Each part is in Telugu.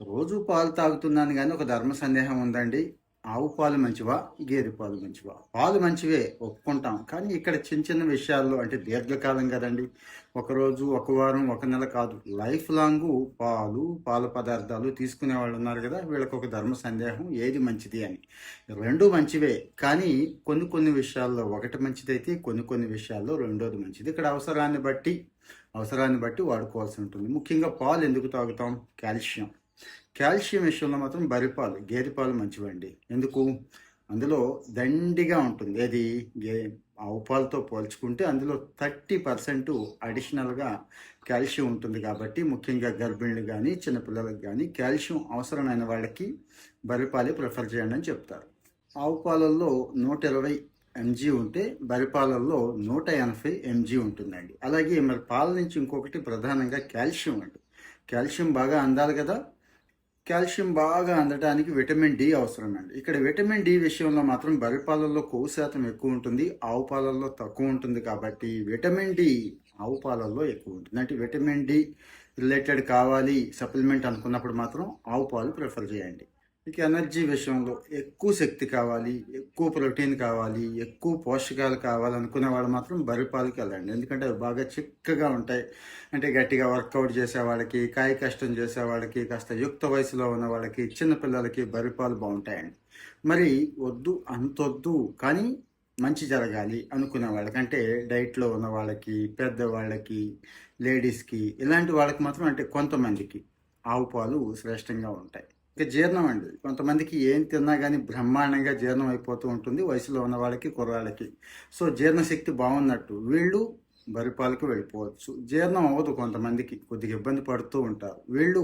రోజు పాలు తాగుతున్నాను కానీ ఒక ధర్మ సందేహం ఉందండి. ఆవు పాలు మంచివా? గేదె పాలు మంచివా? పాలు మంచివే ఒప్పుకుంటాం. కానీ ఇక్కడ చిన్న చిన్న విషయాల్లో అంటే దీర్ఘకాలం కదండి. ఒకరోజు ఒక వారం ఒక నెల కాదు. లైఫ్ లాంగ్ పాలు పాల పదార్థాలు తీసుకునే వాళ్ళు ఉన్నారు కదా వీళ్ళకి ఒక ధర్మ సందేహం ఏది మంచిది అని. రెండు మంచివే. కానీ కొన్ని కొన్ని విషయాల్లో ఒకటి మంచిదైతే కొన్ని కొన్ని విషయాల్లో రెండోది మంచిది. ఇక్కడ అవసరాన్ని బట్టి అవసరాన్ని బట్టి వాడుకోవాల్సి ఉంటుంది. ముఖ్యంగా పాలు ఎందుకు తాగుతాం? కాల్షియం. కాల్షియం విషయంలో మాత్రం బరిపాలు పాలు గేదె పాలు మంచివండి. ఎందుకు? అందులో దండిగా ఉంటుంది. ఏది? గే ఆవు పాలతో పోల్చుకుంటే అందులో థర్టీ పర్సెంట్ అడిషనల్గా కాల్షియం ఉంటుంది కాబట్టి ముఖ్యంగా గర్భిణులు కానీ చిన్నపిల్లలకు కానీ కాల్షియం అవసరమైన వాళ్ళకి బరిపాలే ప్రిఫర్ చేయండి అని చెప్తారు. ఆవు పాలల్లో నూట ఇరవై ఎంజీ ఉంటే బరిపాలల్లో పాలల్లో నూట ఎనభై ఎంజీ ఉంటుందండి. అలాగే మరి పాల నుంచి ఇంకొకటి ప్రధానంగా కాల్షియం అండి. కాల్షియం బాగా అందాలి కదా? కాల్షియం బాగా అందడానికి విటమిన్ డి అవసరం అండి ఇక్కడ విటమిన్ డి విషయంలో మాత్రం బర్రె పాలల్లో కొవ్వు శాతం ఎక్కువ ఉంటుంది ఆవు పాలల్లో తక్కువ ఉంటుంది కాబట్టి విటమిన్ డి ఆవు పాలల్లో ఎక్కువ ఉంటుంది. అంటే విటమిన్ డి రిలేటెడ్ కావాలి సప్లిమెంట్ అనుకున్నప్పుడు మాత్రం ఆవు పాలు ప్రిఫర్ చేయండి. మీకు ఎనర్జీ విషయంలో ఎక్కువ శక్తి కావాలి ఎక్కువ ప్రోటీన్ కావాలి ఎక్కువ పోషకాలు కావాలనుకునే వాళ్ళు మాత్రం బరిపాలకి వెళ్ళండి. ఎందుకంటే అవి బాగా చిక్కగా ఉంటాయి. అంటే గట్టిగా వర్కౌట్ చేసే వాళ్ళకి కాయ కష్టం చేసే వాళ్ళకి కాస్త యుక్త వయసులో ఉన్న వాళ్ళకి చిన్నపిల్లలకి బరిపాలు బాగుంటాయండి. మరి వద్దు అంతొద్దు కానీ మంచి జరగాలి అనుకునే వాళ్ళకంటే డైట్లో ఉన్న వాళ్ళకి పెద్దవాళ్ళకి లేడీస్కి ఇలాంటి వాళ్ళకి మాత్రం అంటే కొంతమందికి ఆవు పాలు శ్రేష్టంగా ఉంటాయి. ఇక జీర్ణం అండి. కొంతమందికి ఏం తిన్నా కానీ బ్రహ్మాండంగా జీర్ణం అయిపోతూ ఉంటుంది. వయసులో ఉన్న వాళ్ళకి కుర్రాళ్ళకి. సో జీర్ణశక్తి బాగున్నట్టు వీళ్ళు బరిపాలకు వెళ్ళిపోవచ్చు. జీర్ణం అవ్వదు కొంతమందికి. కొద్దిగా ఇబ్బంది పడుతూ ఉంటారు. వీళ్ళు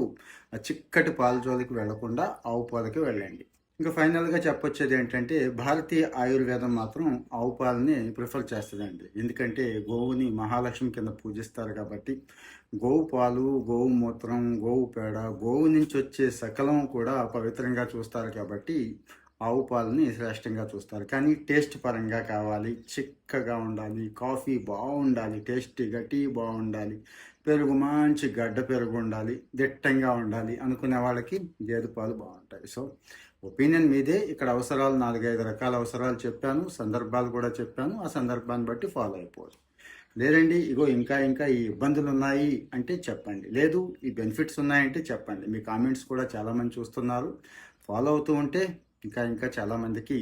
ఆ చిక్కటి పాల జోలికి వెళ్ళకుండా ఆవు పాలకి వెళ్ళండి. ఇంకా ఫైనల్గా చెప్పొచ్చేది ఏంటంటే భారతీయ ఆయుర్వేదం మాత్రం ఆవు పాలని ప్రిఫర్ చేస్తుందండి. ఎందుకంటే గోవుని మహాలక్ష్మి కింద పూజిస్తారు కాబట్టి గోవు పాలు గోవు మూత్రం గోవు పేడ గోవు నుంచి వచ్చే సకలం కూడా పవిత్రంగా చూస్తారు కాబట్టి ఆవు పాలని శ్రేష్టంగా చూస్తారు. కానీ టేస్ట్ పరంగా కావాలి చిక్కగా ఉండాలి కాఫీ బాగుండాలి టేస్టీగా టీ బాగుండాలి పెరుగు మంచి గడ్డ పెరుగు ఉండాలి దిట్టంగా ఉండాలి అనుకునే వాళ్ళకి గేదె పాలు బాగుంటాయి సో ఒపీనియన్ మీదే ఇక్కడ అవసరాలు నాలుగైదు రకాల అవసరాలు చెప్పాను సందర్భాలు కూడా చెప్పాను ఆ సందర్భాన్ని బట్టి ఫాలో అయిపోదు లేదండి ఇగో ఇంకా ఇంకా ఈ ఇబ్బందులు ఉన్నాయి అంటే చెప్పండి. లేదు ఈ బెనిఫిట్స్ ఉన్నాయంటే చెప్పండి. మీ కామెంట్స్ కూడా చాలామంది చూస్తున్నారు. ఫాలో అవుతూ ఉంటే ఇంకా ఇంకా చాలామందికి